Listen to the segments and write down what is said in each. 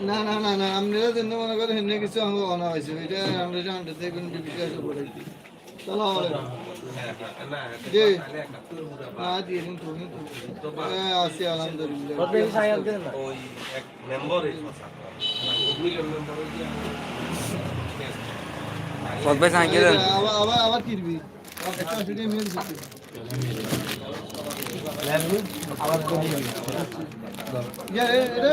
না না না না আমরা জন্য মনে করেন কিছু আমাকে অনা হয়েছে এটা আমরা জানতে জি না দিয়ে দিন তুমি হ্যাঁ আছি আলহামদুলিল্লাহ ওই এক মেম্বার ভাই সাইকেল আবার আবার আবার কিনবি। ইয়া এটা?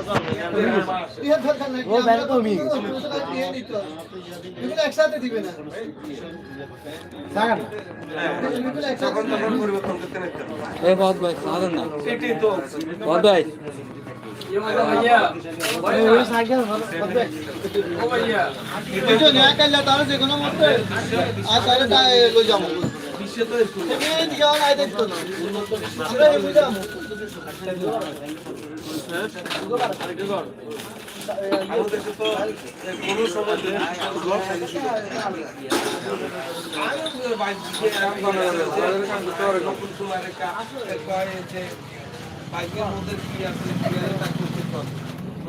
সংবিধান সাগা না বল না ফলের কোন বিধান আজ এখন না এটা লাগে বেশি বিধান তো দিলে আমরা রাখতেন স্যার একসাথে দিবে না এ বহুত ভাই সাধন না বহুত ভাই বিশ্বে তো বাইকের মধ্যে কি আসলে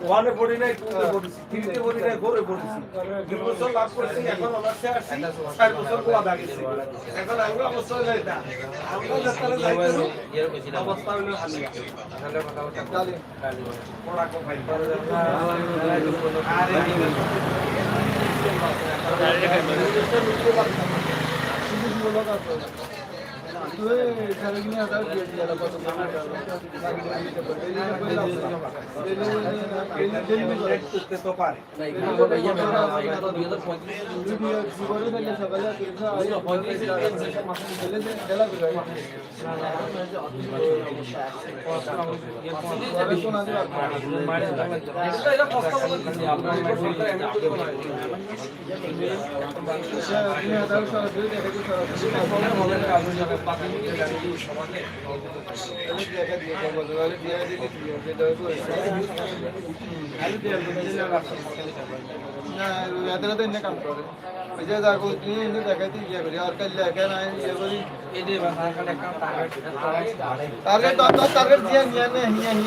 আর আরও ওয়ানে পড়ি নাই টুতে পড়েছি থ্রিতে পড়ি নাই ফোরে পড়েছি দুই বছর লাভ করছি এখন অনার্সে আসছি চার বছর গোয়া দাগেছি এখন আমরা অবস্থা হয়ে যায় আমরা যাত্রা যাইতেছি অবস্থা হালিয়া পড়া কোপাই করতে তো পারে কাম করে ওই যে দেখো তুমি এনে দেখাইতে ইয়ে করি আর কাল লেখা নাই ইয়ে করি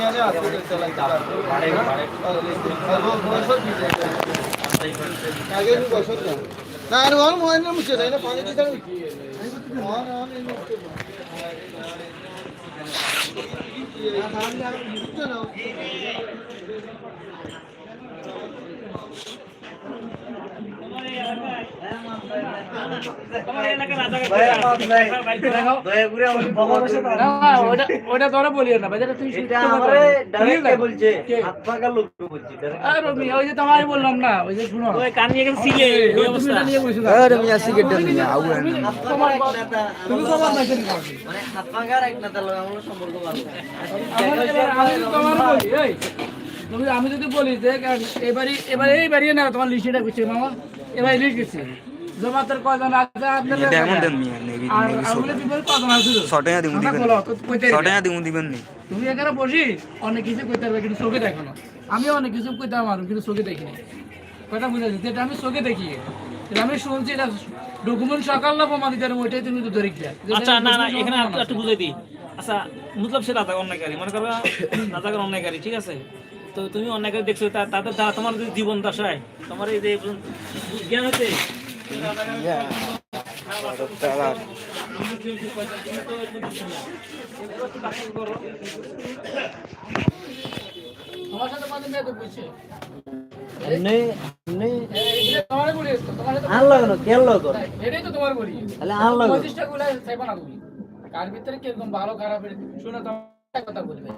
নে আর মুছে না পানি দিতে 我我那个叫什么？啊！你你你，啊！他们两个真牛逼。ওটা তোরা বলিও না বাজারে তুই বলছে? কে? হাত পাকা লোক বলছে? আর আমি ওই যে তোমায় বললাম না ওই যে শুনো। ওই কান নিয়ে সিলে ওই অবস্থা। নিয়ে বসে আরে মিয়া সিগারেট দেন আউ তোমার তুমি তোমার মেসেজ মানে হাত পাকার এক নেতা লোক আমার সম্পর্ক ভালো। আমি যদি তোমার বলি এই তুমি আমি যদি বলি যে এবারে এবারে এই বাড়িয়ে না তোমার লিস্টটা করছে মামা এবার লিস্ট গেছে জমাতের কয়জন আছে আপনার ডেমন দেন মিয়া নেবি নেবি কয়জন আছে? দিমু দিবেন। বলো তো দিমু দিবেন নি। তুমি এখানে বসি অনেক কিছু কইতে পারবে কিন্তু চোখে দেখো না। আমি অনেক কিছু কইতাম আর কিন্তু চোখে দেখি নাই। কথা বুঝাচ্ছি যেটা আমি চোখে দেখি। এটা আমি শুনছি এটা ডকুমেন্ট সকাল না প্রমাণ দিতে পারব, ওইটাই তুমি তো ধরে গিয়া আচ্ছা না না এখানে একটু বুঝাই দিই। আচ্ছা মতলব সে রাজা অন্যায়কারী মনে করবা রাজাকার অন্যায়কারী ঠিক আছে? তো তুমি অন্যায়কারী দেখছ তাদের দ্বারা তোমার যদি জীবন দশায় তোমার এই যে জ্ঞান হচ্ছে কার ভিতরে কীরকম ভালো খারাপ শুনে কথা বলবে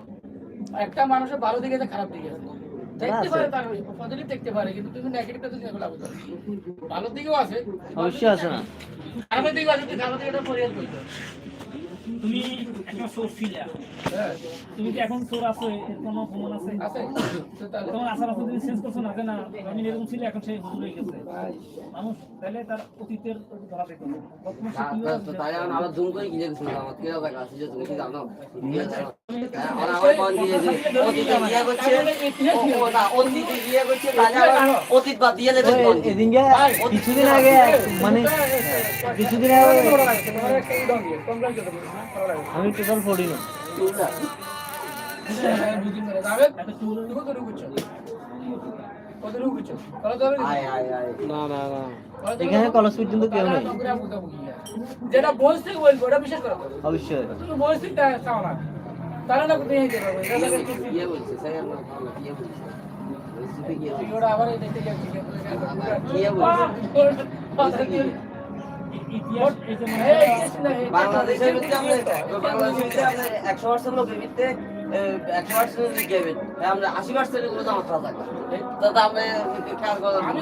একটা মানুষের ভালো দিকে খারাপ দিকে আছে দেখতে পারে তার পজিটিভ দেখতে পারে কিন্তু তুমি নেগেটিভটা তো ভালো দিকেও আছে। অবশ্যই আছে না। খারাপের দিকেও আছে তুমি খারাপ দিকে পরিহার করতে তুমি একটা ছিলে হ্যাঁ তুমি কি এখন সোর আছো? এর কোনো প্রমাণ আছে? তোমার আসার আছে তুমি চেঞ্জ করছ না? যে না আমি এরকম ছিল এখন সেই হুজুর হয়ে গেছে। মানুষ তাহলে তার অতীতের ধরা দেখা আছে যে তুমি কি জানো? দিয়ে জানো আর আমার কোন দিয়ে যে অতীতে বিয়ে করছে ও ও না অতীতে বিয়ে করছে তাহলে আবার অতীত বাদ দিয়ে দেবে কোন দিন এদিনকে কিছুদিন আগে মানে কিছুদিন আগে আমি টোটাল পড়ি না। আয় আয় আয় না না না। এখানে কলেজ পর্যন্ত কেউ নেই। যেটা বলছি বলব ওটা বিশ্বাস করো অবশ্যই। তুমি বলছি চাও না তাহলে না তুমি হেঁটে পারব এটা দেখে বিয়ে বলছে স্যার আমার ভালো বিয়ে বলছে বলছে বিয়ে বলছে ভিডিওটা আবার এই দেখতে যাচ্ছি বিয়ে বলছে? বাংলাদেশের একশো পার্সেন্ট লোকের ভিতরে একশো পার্সেন্ট লিখেবেন আমরা আশি পার্সেন্টগুলো জামা থাকা দাদা আমরা কাজ আমি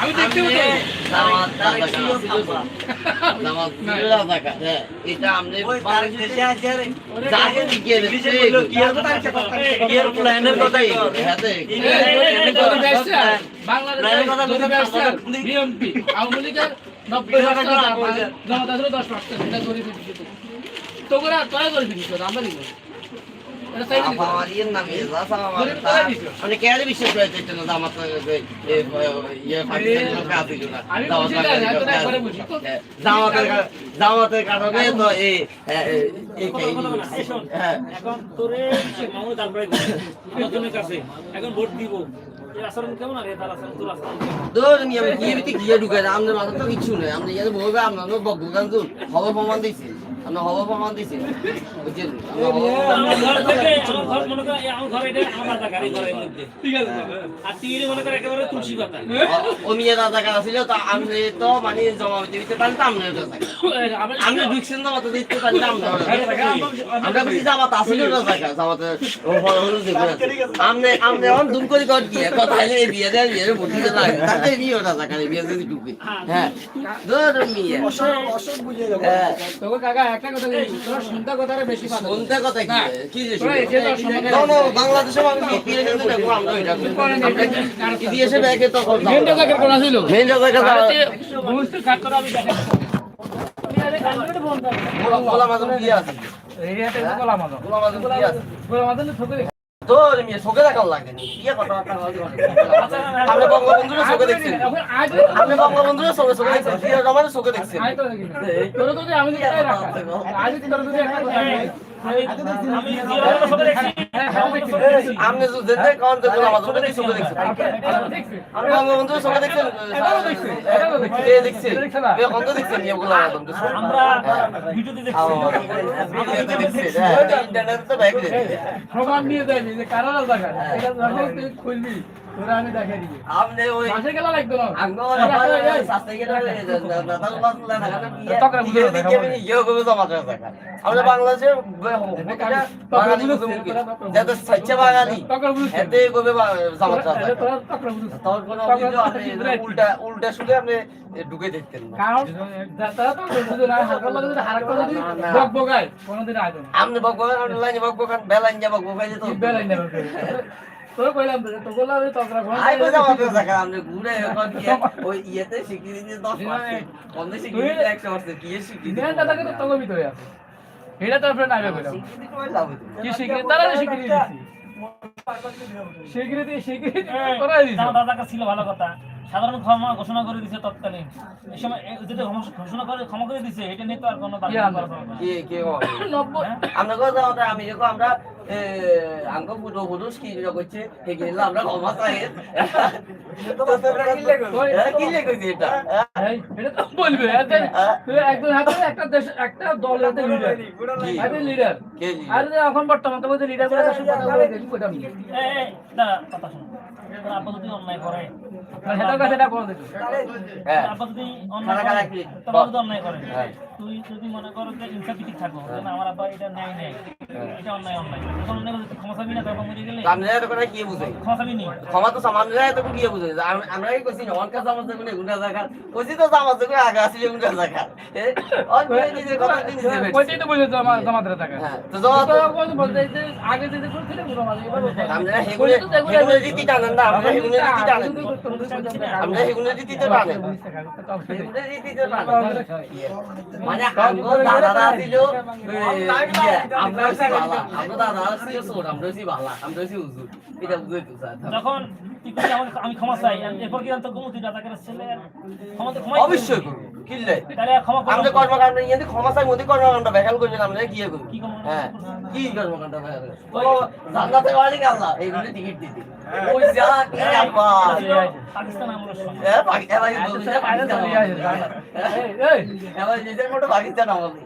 আমি তার তার তারে দেখতে হ্যাঁ হ্যাঁ দেখ বাংলাদেশের যদি ব্যবসা বিএমপি আওয়ামী লীগের নব্বই জনতা ছিল দশ পার্সেন্ট এটা গরিব তো করে তোরা গরিব আমরা দিব জামাতের কারণে তো এই হ্যাঁ এখন তোরে মামুন তারপরে কাছে এখন ভোট দিব নিয়ে আমি গিয়ে গিয়ে ঢুকে আমাদের মাথা তো কিছু নেই আমরা ইয়াতে বলবে বকবো কিন্তু হবে প্রমাণ দিছি আমরা হবে প্রমাণ দিছি। বুঝছেন? এই ও মেয়ে দাদা ছিল তো আমি তো মানে জমা দিতে পারতাম না আমরা আমি ঢুকছেন না মতো দিতে পারতাম আমরা বেশি জামাত আসিল না জায়গা জামাতে ও হল হল দেখে আমনে আমনে অন দুম করে কর কি? কথা হলে বিয়ে দেন বিয়ে বুঝি না তাতে বিয়ে ওটা জায়গা বিয়ে যদি ঢুকে। হ্যাঁ। মিয়া। হ্যাঁ। তোকে কাকা একটা কথা বলি তোরা শুনতে কথাটা বেশি পাতা কোনটা কথা কি? কি যে না না বাংলাদেশে আমি বিপিএল কিন্তু দেখো আমরা এটা ইতিহাসে ব্যাগে তো মেনটা জায়গার কোন ছিল মেন জায়গা বুঝতে কাটরা আমি দেখেন গোলা মাঝে বিয়ে আছে? রেডিয়াতে কলা মানো গোলা মাঝে বিয়ে আছে? কলা মানো ঠকে তোর মেয়ে চোখে দেখার লাগে বিয়ে কথা আপনি বঙ্গবন্ধুর চোখে দেখছেন। আপনি বঙ্গবন্ধুর চোখে চোখে দেখছেন। জিয়া রহমানের আমি আমি দেখছি। হ্যাঁ হ্যাঁ আপনি দেখতে কারণ তো গোলা মাঝে কি চোখে দেখছি। আপনি বঙ্গবন্ধুর চোখে দেখছেন কে দেখছেন কে কত দেখছেন নিয়ে আমরা ভিডিওতে দেখছি। ইন্টারনেট তো ব্যাগ প্রমাণ নিয়ে দেয়নি যে কারারা জায়গা এটা যখন খুলবি। আপনি ওই মাসে গেলা লাগতো না। আঙ্গো এই, এই, এই, শাস্তি করে নাতাল বাসলা না। তকরা বুঝে দিকে আমি ইয়ে করবে জমা করে দেখা আমরা বাংলাদেশের বাঙালি কমিউনিটি যাতে স্বেচ্ছা বাঙালি এতে করবে জমা তোরা তোরা তখন কোনো অভিযোগ আপনি উল্টা উল্টা শুনে আপনি ঢুকে দেখতেন না। কারণ তারা তো বুঝে না হারকার লাগে যদি হারকার যদি না, না। বক বগায় কোনোদিন আইতো না। আপনি বকবকান অনলাইন বকবকান বেলাইন যা বকবকাই তো বেলাই নেবে তোরা কইলাম তো তো বললাম যে আই বলে আমাদের দেখা আপনি ঘুরে এখন কি ওই ইয়েতে স্বীকৃতি দিয়ে 10% বন্ধে স্বীকৃতি 100% কি স্বীকৃতি দিনের দাদাকে তো তকর ভিতরে আছে। এটা তো আপনার আগে কইলাম? কি স্বীকৃতি? তারা তো স্বীকৃতি দিচ্ছি স্বীকৃতি স্বীকৃতি করাই দিছে ছিল ভালো কথা। সাধারণ ক্ষমা ঘোষণা করে দিছে তৎকালীন। এই সময় যেটা ঘোষণা করে ক্ষমা করে দিছে এটা নিয়ে তো আর কোনো কি। কে কে হয়? আমরা কথা কথা আমি যখন আমরা আঙ্গ পুরো পুরুষ কি করছে? আমরা ক্ষমা চাই। কি লেগেছে এটা। এই, এটা তো বলবে। তুই একজন হাতে একটা দেশ একটা দল হাতে লিডার হাতে লিডার কে আর যে এখন বর্তমান লিডার বলে দেশের কথা বলে দাঁড়া, কথা সেটা কোন হ্যাঁ যদি অন্যায় করে, হ্যাঁ। তুই যদি মনে করো যে ইনসাফিটিক থাকো যে আমার আব্বা এটা ন্যায় নেয় এটা অন্যায় অন্যায়। তখন অন্যায় তুই ক্ষমা চাবি না তারপর মরে গেলে আমরা এত করে কি বুঝাই ক্ষমা চাবি নি ক্ষমা তো সামান্য এত কি বুঝে? আমরা কি কইছি না অনকা জামাত দেখুন গুন্ডা জায়গা কইছি তো জামাত দেখুন আগে আসলে গুন্ডা জায়গা এ? অন নিজের কথা নিজে ভেবে কইতেই তো বলে জমা জমাতে টাকা হ্যাঁ তো জামাত তো বলতে যে আগে যে করছিল জমা এবার বলতে আমরা হেগুনে হেগুনে রীতি টানেন না আমরা হেগুনে রীতি টানেন। আমরা হেগুনে রীতি তো টানেন। হেগুনে রীতি তো টানেন। মানে আমগো দাদারা ছিল আমরা হচ্ছি বালা। আমরা দাদারা ছিল সোর আমরা হচ্ছি বালা আমরা হচ্ছি হুজুর। এটা বুঝে তো যখন আমি ক্ষমা চাই এরপর কি জানতো গুমু তুই দাদাকে ছেলে ক্ষমা তো ক্ষমাই অবশ্যই করব। কিনলে তাহলে আর ক্ষমা কর্মকাণ্ড ক্ষমা চাই মোদি কর্মকাণ্ড বেকাল করছেন আমরা কি করব? হ্যাঁ। কি কর্মকাণ্ড? বেকাল ও জান্নাতে মালিক আল্লাহ এইগুলো টিকিট দিতে। ওই যা কি আপা পাকিস্তান আমলের সময় এ পাকি এবার বলছে পাকিস্তান এই এবার নিজের মতো পাকিস্তান আমাদের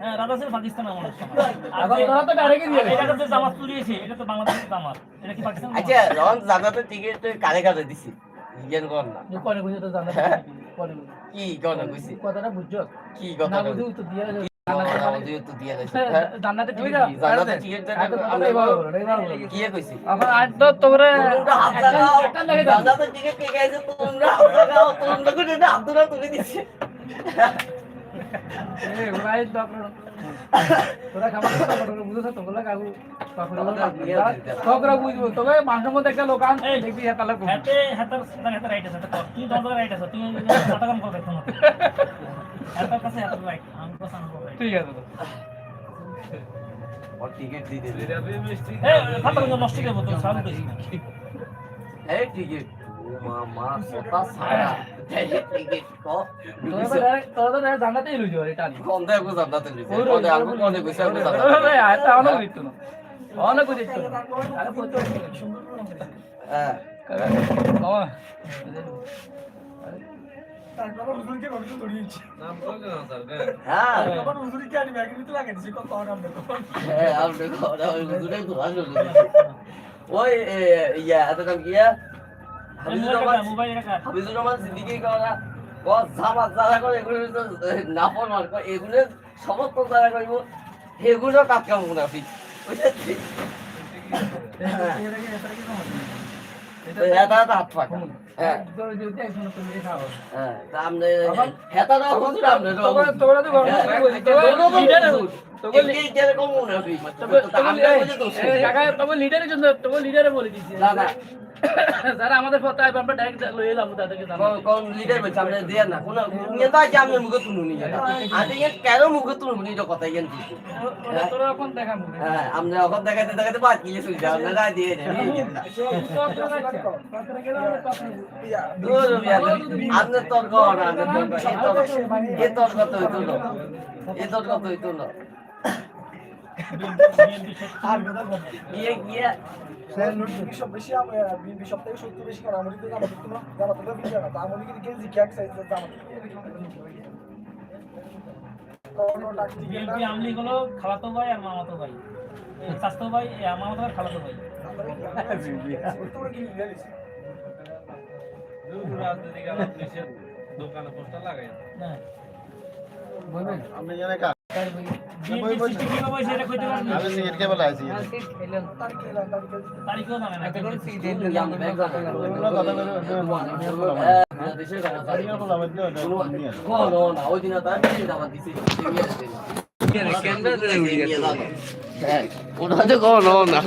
হ্যাঁ রাজা ছিল পাকিস্তান আমলের সময় এখন তো ডাইরেক্ট দিয়ে এটা তো জামাত তুলিয়েছে এটা তো বাংলাদেশের জামাত। এটা কি পাকিস্তান আচ্ছা টিকিট কারে কারে দিছি? জ্ঞান কর না। কোনে বুঝে তো জানা কি কোন কইছি কথাটা বুঝছ? কি কথা না কইছি বুঝে তো দিয়া হ্যাঁ কইছি তোমরা ঠিক আছে তো। ও টিকিট দিয়ে দিবে। এই খাতা কিন্তু নষ্ট করে হ্যাঁ হ্যাঁ হ্যাঁ। ওই ওই ইয়া এত নাম কি হাবিজুর রহমান মোবাইল রাখা। হাবিজুর রহমান সিদ্দিকী করা বস জামা যারা করে এগুলো সমস্ত যারা করব। এগুলো বুঝেছি তোরা তো ঘরে তোরা লিডার বলে দোষ যারা আমাদের পথে আসবে আমরা ডাইরেক্ট লয়ে এলাম তাদেরকে কোন কোন লিডার বলছে আমরা দিয়ে না। কোন নিয়ে তো আজ আমরা মুখে তুলু নি আজ ইয়ে কেন মুখে তুলু নি কথা ইয়ে তোরা এখন দেখা মনে হ্যাঁ আমরা এখন দেখাতে দেখাতে বাদ গিয়ে শুই যাও না দিয়ে দেবে দূর আপনি তর্ক না এ তর্ক তো হইতো না। এ তর্ক তো হইতো না। গিয়ে গিয়ে গুলো খালাতো ভাই আর মামাতো স্বাস্থ্য মামাতো খালাতো দোকানে পোস্টার লাগাই। না আমি সিগারেট কে বলা আছি না না ওটা তো না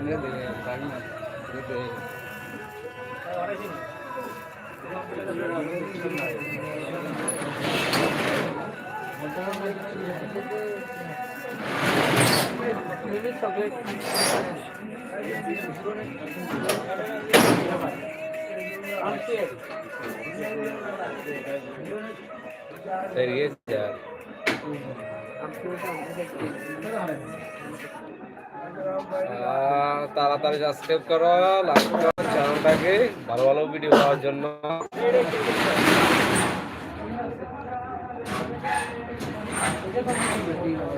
না ওই তাড়াতাড়ি সাবস্ক্রাইব করো লাইক করো চ্যানেলটাকে ভালো ভালো ভিডিও পাওয়ার জন্য।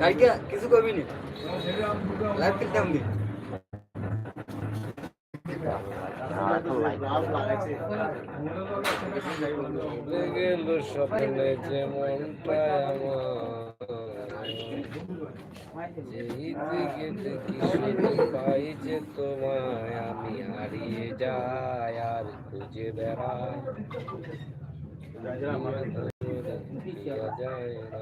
কালকে কিছু করবি নি? লাইভ করতে আমি গেল স্বপ্নে যেমনটা আমার যেই দিকে দেখি শুধু পাই যে তোমায় আমি হারিয়ে যাই আর খুঁজে বেড়াই দেয়া যায় না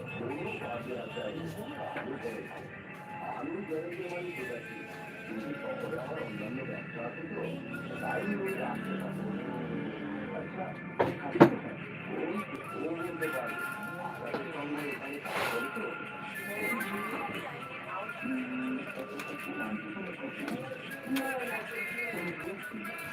তুমি থাকো পাশে আর চলো সাথে কি আমার কবিরি মনে মনে করে চলো না এক ফুটো স্বপ্ন একবার ছিলাম চ্যানেলটা একটু সাবস্ক্রাইব করো তাড়াতাড়ি সাবস্ক্রাইব করো একটা মোবাইল কিনতে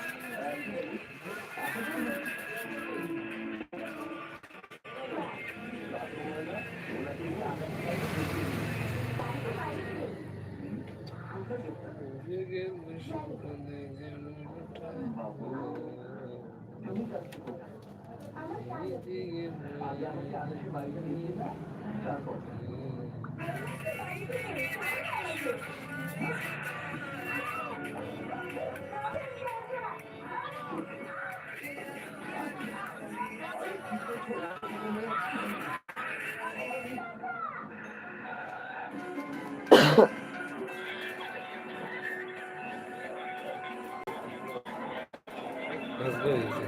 হবে দিছে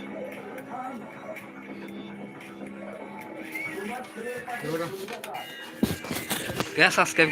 করে কম